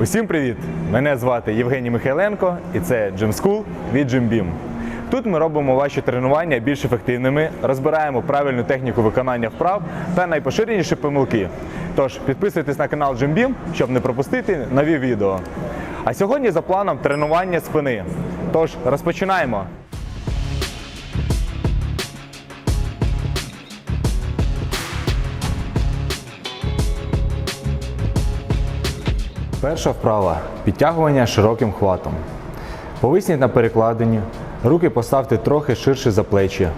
Усім привіт! Мене звати Євгеній Михайленко і це Gym School від GymBeam. Тут ми робимо ваші тренування більш ефективними, розбираємо правильну техніку виконання вправ та найпоширеніші помилки. Тож підписуйтесь на канал GymBeam, щоб не пропустити нові відео. А сьогодні за планом тренування спини. Тож розпочинаємо. Перша вправа підтягування широким хватом. Повисніть на перекладині, руки поставте трохи ширше за плечі.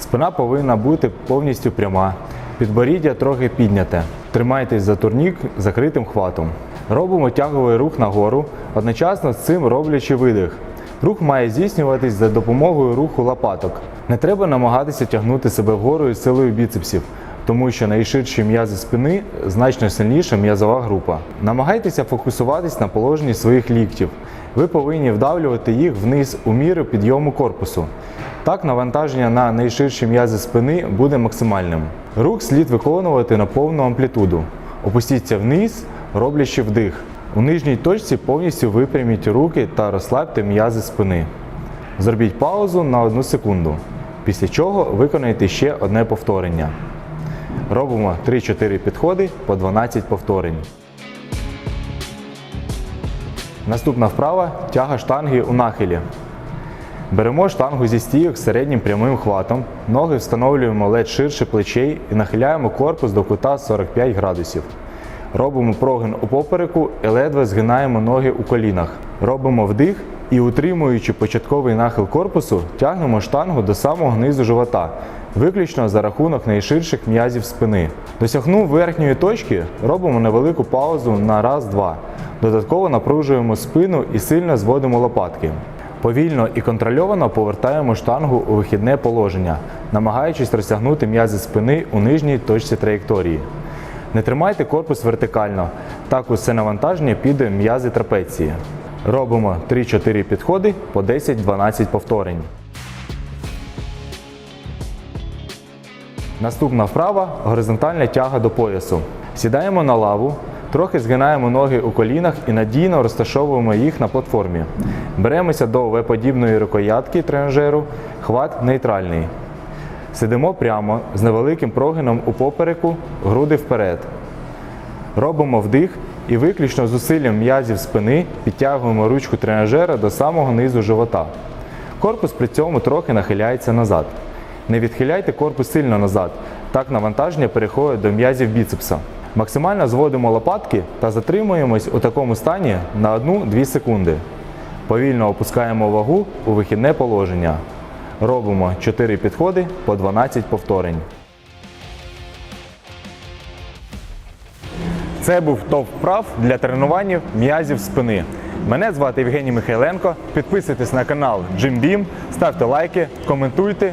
Спина повинна бути повністю пряма, підборіддя трохи підняте. Тримайтесь за турнік закритим хватом. Робимо тяговий рух нагору, одночасно з цим роблячи видих. Рух має здійснюватись за допомогою руху лопаток. Не треба намагатися тягнути себе вгору із силою біцепсів, тому що найширші м'язи спини значно сильніша м'язова група. Намагайтеся фокусуватись на положенні своїх ліктів. Ви повинні вдавлювати їх вниз у міру підйому корпусу. Так навантаження на найширші м'язи спини буде максимальним. Рух слід виконувати на повну амплітуду. Опустіться вниз, роблячи вдих. У нижній точці повністю випряміть руки та розслабте м'язи спини. Зробіть паузу на 1 секунду, після чого виконайте ще одне повторення. Робимо 3-4 підходи по 12 повторень. Наступна вправа тяга штанги у нахилі. Беремо штангу зі стійок з середнім прямим хватом, ноги встановлюємо ледь ширше плечей і нахиляємо корпус до кута 45 градусів. Робимо прогин у попереку і ледве згинаємо ноги у колінах. Робимо вдих і, утримуючи початковий нахил корпусу, тягнемо штангу до самого низу живота, виключно за рахунок найширших м'язів спини. Досягнув верхньої точки, робимо невелику паузу на раз-два. Додатково напружуємо спину і сильно зводимо лопатки. Повільно і контрольовано повертаємо штангу у вихідне положення, намагаючись розтягнути м'язи спини у нижній точці траєкторії. Не тримайте корпус вертикально, так усе навантаження піде м'язи трапеції. Робимо 3-4 підходи по 10-12 повторень. Наступна вправа горизонтальна тяга до поясу. Сідаємо на лаву, трохи згинаємо ноги у колінах і надійно розташовуємо їх на платформі. Беремося до В-подібної рукоятки тренажеру, хват нейтральний. Сидимо прямо з невеликим прогином у попереку, груди вперед. Робимо вдих і виключно зусиллям м'язів спини підтягуємо ручку тренажера до самого низу живота. Корпус при цьому трохи нахиляється назад. Не відхиляйте корпус сильно назад, так навантаження переходить до м'язів біцепса. Максимально зводимо лопатки та затримуємось у такому стані на 1-2 секунди. Повільно опускаємо вагу у вихідне положення. Робимо 4 підходи по 12 повторень. Це був топ вправ для тренування м'язів спини. Мене звати Євгеній Михайленко. Підписуйтесь на канал Jim Beam, ставте лайки, коментуйте